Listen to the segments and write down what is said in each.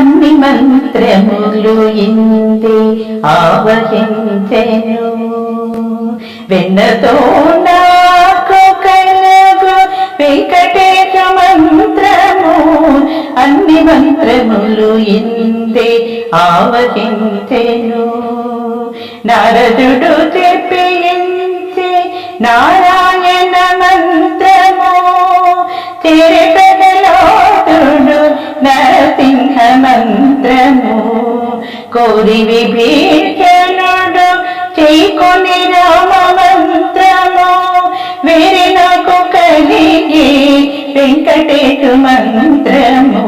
అన్ని మంత్రములు ఇంది ఆవహించెను. వెన్నతో నాకు కలగు వెంకటేశ మంత్రము అన్ని మంత్రములు ఇంది ఆవహించెను. నారదుడు చెప్పించి నారా మంత్రము కోరి విభీషణుడు చేకొని రామ మంత్రము వేరే నాకు కలిగి వెంకటేశ మంత్రము.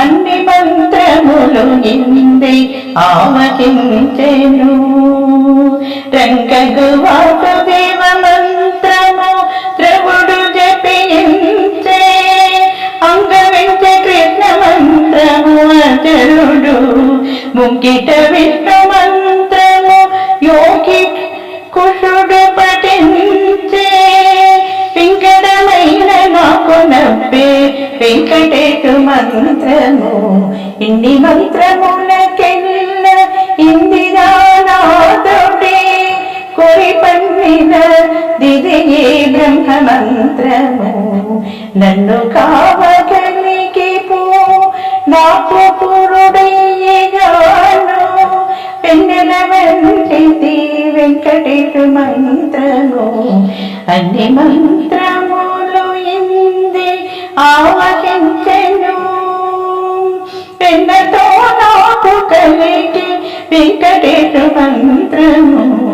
అన్ని మంత్రములు ఇంది ఆవహించెను. రంగగు ముంకిట విష్ణు మంత్రము యోగి కుషుడు పఠించే వెంకటమైన నాకు నవ్వే వెంకటేశు మంత్రము. ఇన్ని మంత్రములకెల్ల ఇందిరానాథుడే కొరి పన్నిన దిదియే బ్రహ్మ మంత్రము నన్ను కావగలిగి పో నాకు అన్ని మంత్రములు ఎందే ఆవహించెను. పెన్నతో నాకు కలిగి వెంకటేశ మంత్రము.